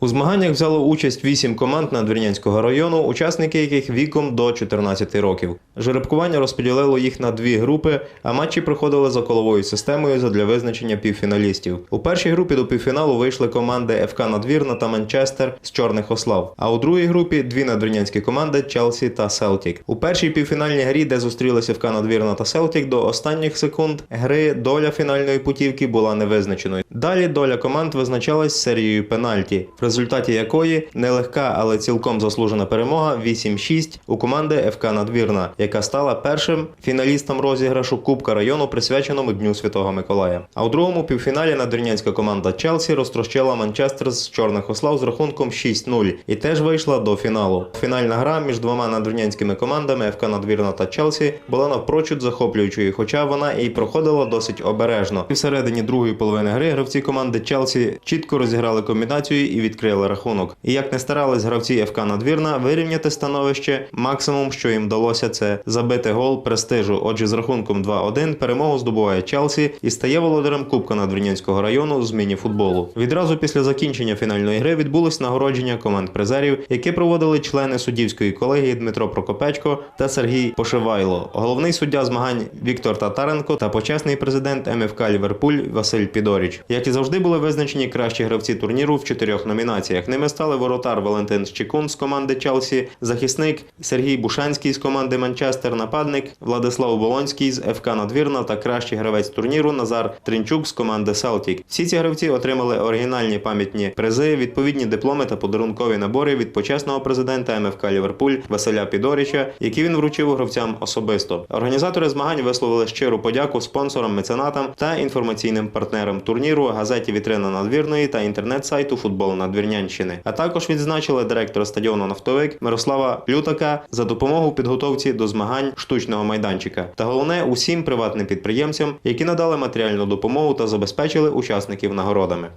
У змаганнях взяло участь вісім команд Надвірнянського району, учасники яких віком до 14 років. Жеребкування розподілило їх на дві групи, а матчі проходили за коловою системою задля визначення півфіналістів. У першій групі до півфіналу вийшли команди ФК Надвірна та Манчестер з Чорних Ослав. А у другій групі дві надвірнянські команди Челсі та Селтік. У першій півфінальній грі, де зустрілися ФК Надвірна та Селтік, до останніх секунд гри доля фінальної путівки була невизначеною. Далі доля команд визначалась серією пенальті, результаті якої нелегка, але цілком заслужена перемога 8-6 у команди ФК Надвірна, яка стала першим фіналістом розіграшу Кубка району, присвяченому Дню Святого Миколая. А у другому півфіналі надвірнянська команда Челсі розтрощила Манчестер з чорних ослав з рахунком 6-0 і теж вийшла до фіналу. Фінальна гра між двома надвірнянськими командами ФК Надвірна та Челсі була навпрочуд захоплюючою, хоча вона і проходила досить обережно. І всередині другої половини гри гравці команди Челсі чітко розіграли комбінацію і відкрили рахунок. І як не старались гравці ФК Надвірна вирівняти становище, максимум, що їм вдалося, це забити гол престижу. Отже, з рахунком 2-1 перемогу здобуває Челсі і стає володарем Кубка Надвірнянського району з міні-футболу. Відразу після закінчення фінальної гри відбулось нагородження команд призерів, які проводили члени суддівської колегії Дмитро Прокопечко та Сергій Пошивайло, головний суддя змагань Віктор Татаренко та почесний президент МФК Ліверпуль Василь Підоріч. Як і завжди були визначені кращі гравці турніру в чотирьох номінаціях. Ними стали воротар Валентин Щекун з команди Челсі, захисник Сергій Бушанський з команди Манчестер, нападник Владислав Болонський з ФК Надвірна та кращий гравець турніру Назар Тринчук з команди Селтік. Всі ці гравці отримали оригінальні пам'ятні призи, відповідні дипломи та подарункові набори від почесного президента МФК Ліверпуль Василя Підоріча, які він вручив гравцям особисто. Організатори змагань висловили щиру подяку спонсорам, меценатам та інформаційним партнерам турніру, газеті Вітрина Надвірної та інтернет-сайту футбол Надвірнянщини. А також відзначили директора стадіону Нафтовик Мирослава Лютака за допомогу підготовці до змагань штучного майданчика. Та головне усім приватним підприємцям, які надали матеріальну допомогу та забезпечили учасників нагородами.